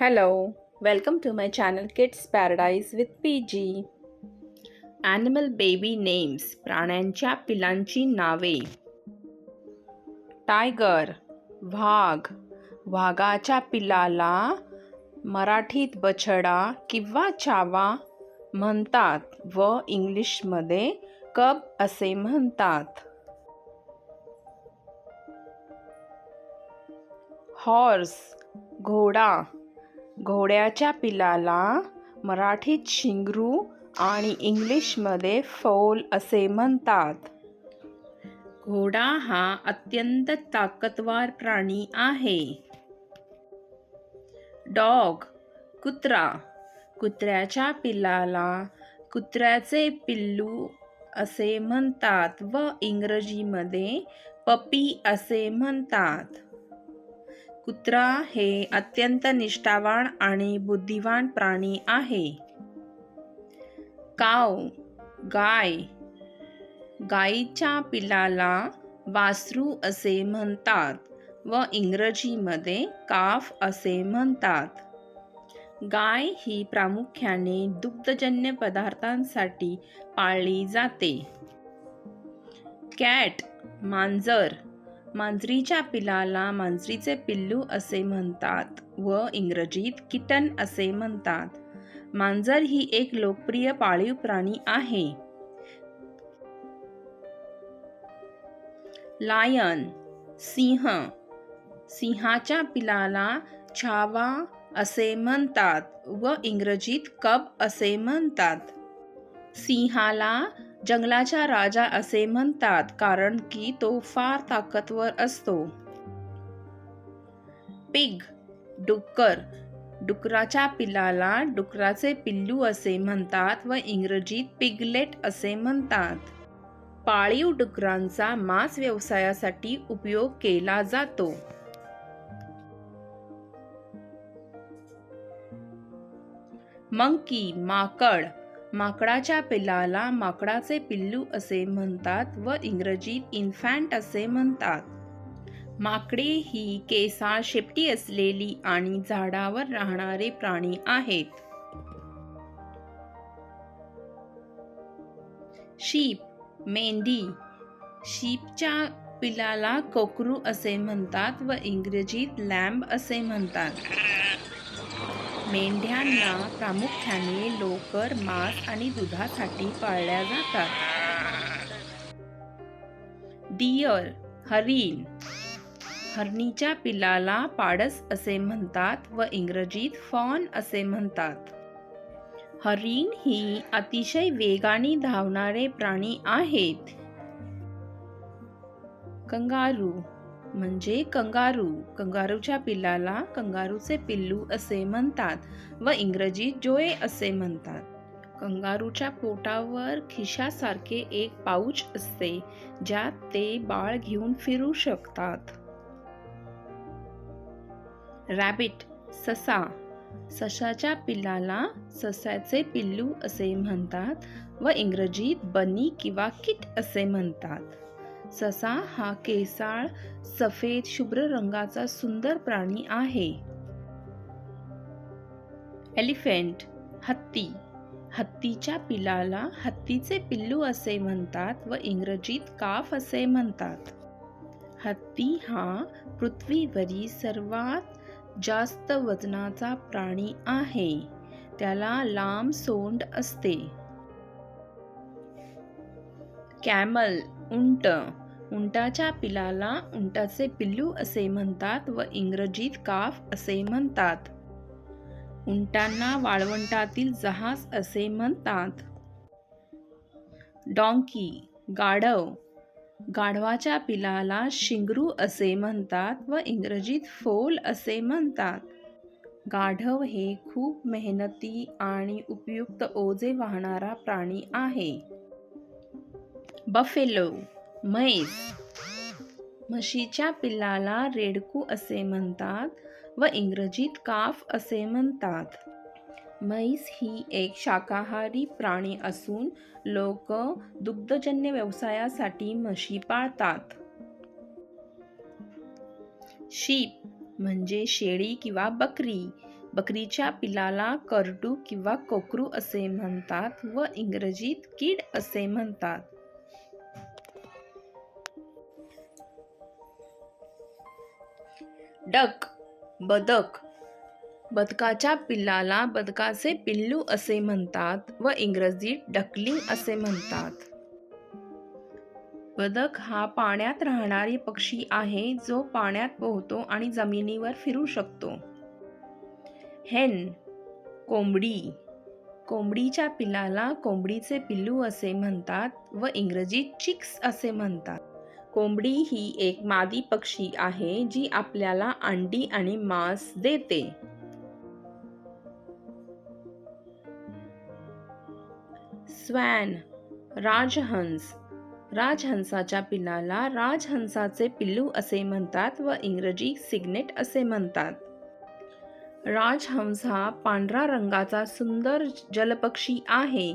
Hello, welcome to my channel Kids Paradise with PG. Animal baby names प्राण्यांच्या पिलांची नावे tiger वाघ वाघाच्या पिलाला मराठीत बछडा किंवा चावा म्हणतात व इंग्लिशमध्ये कब असे म्हणतात हॉर्स घोडा घोड्याच्या पिलाला मराठीत शिंगरू आणि इंग्लिशमध्ये फौल असे म्हणतात. घोडा हा अत्यंत ताकदवार प्राणी आहे. डॉग कुत्रा कुत्र्याच्या पिलाला कुत्र्याचे पिल्लू असे म्हणतात व इंग्रजीमध्ये पपी असे म्हणतात. कुत्रा हे अत्यंत निष्ठावान आणि बुद्धिवान प्राणी आहे. काव गाय गायीच्या पिलाला वासरू असे म्हणतात व इंग्रजीमध्ये काफ असे म्हणतात. गाय ही प्रामुख्याने दुग्धजन्य पदार्थांसाठी पाळली जाते. कॅट मांजर मांजरीच्या पिलाला मांजरीचे पिल्लू असे म्हणतात व इंग्रजीत किटन असे म्हणतात. मांजर ही एक लोकप्रिय पाळीव प्राणी आहे. लायन सिंह सिंहाच्या पिलाला छावा असे म्हणतात व इंग्रजीत कब असे म्हणतात. सिंहाला जंगलाचा राजा असे म्हणतात कारण की तो फार ताकदवर असतो. पिग डुक्कर डुकराच्या पिलाला डुकराचे पिल्लू असे म्हणतात व इंग्रजीत पिगलेट असे म्हणतात. पाळीव डुकरांचा मांस व्यवसायासाठी उपयोग केला जातो. मंकी माकड माकडाच्या पिल्लाला माकडाचे पिल्लू असे म्हणतात व इंग्रजीत इन्फॅन्ट असे म्हणतात. माकडे ही केसाळ शेपटी असलेली आणि झाडावर राहणारे प्राणी आहेत. शीप मेंढी शीपच्या पिलाला कोकरू असे म्हणतात व इंग्रजीत लॅम्ब असे म्हणतात. मेंढ्यांना प्रामुख्याने लोकर मांस आणि दुधासाठी पाळल्या जातात. डियर हरिण. हरणीच्या पिलाला पाडस असे म्हणतात व इंग्रजीत फॉन असे म्हणतात. हरिण ही अतिशय वेगाने धावणारे प्राणी आहेत. कंगारू म्हणजे कंगारू. कंगारूच्या पिल्लाला कंगारूचे पिल्लू असे म्हणतात व इंग्रजीत जोए असे म्हणतात. कंगारूच्या पोटावर खिशासारखे एक पाऊच असते ज्यात ते बाळ घेऊन फिरू शकतात. रॅबिट ससा. सशाच्या पिल्लाला ससाचे पिल्लू असे म्हणतात व इंग्रजीत बनी किंवा किट असे म्हणतात. ससा हा केसाळ सफेद शुभ्र रंगाचा सुंदर प्राणी आहे. एलिफेंट हत्ती. हत्तीच्या पिलाला हत्तीचे पिल्लू असे म्हणतात व इंग्रजीत काफ असे म्हणतात. हत्ती हा पृथ्वीवरील सर्वात जास्त वजनाचा प्राणी आहे. त्याला लांब सोंड असते. कॅमल उंट. उंटाच्या पिलाला उंटाचे पिल्लू असे म्हणतात व इंग्रजीत काफ असे म्हणतात. उंटांना वाळवंटातील जहाज असे म्हणतात. डॉंकी गाढव गाढवाच्या पिलाला शिंगरू असे म्हणतात व इंग्रजीत फोल असे म्हणतात. गाढव हे खूप मेहनती आणि उपयुक्त ओझे वाहणारा प्राणी आहे. बफेलो म्हैस. म्हशीच्या पिल्लाला रेडकू असे म्हणतात व इंग्रजीत काफ असे म्हणतात. म्हैस ही एक शाकाहारी प्राणी असून लोक दुग्धजन्य व्यवसायासाठी म्हशी पाळतात. शीप म्हणजे शेळी किंवा बकरी. बकरीच्या पिलाला करडू किंवा कोकरू असे म्हणतात व इंग्रजीत कीड असे म्हणतात. डक बदक. बदकाच्या पिल्लाला बदकाचे पिल्लू असे म्हणतात व इंग्रजीत डकलिंग असे म्हणतात. बदक हा पाण्यात राहणारी पक्षी आहे जो पाण्यात पोहतो आणि जमिनीवर फिरू शकतो. हेन कोंबडी. कोंबडीच्या पिल्लाला कोंबडीचे पिल्लू असे म्हणतात व इंग्रजीत चिक्स असे म्हणतात. कोंबडी ही एक मादी पक्षी आहे जी आपल्याला अंडी आणि मांस देते. स्वॅन राजहंस. राजहंसाच्या पिल्लाला राजहंसाचे पिल्लू असे म्हणतात व इंग्रजी सिग्नेट असे म्हणतात. राजहंस हा पांढरा रंगाचा सुंदर जलपक्षी आहे.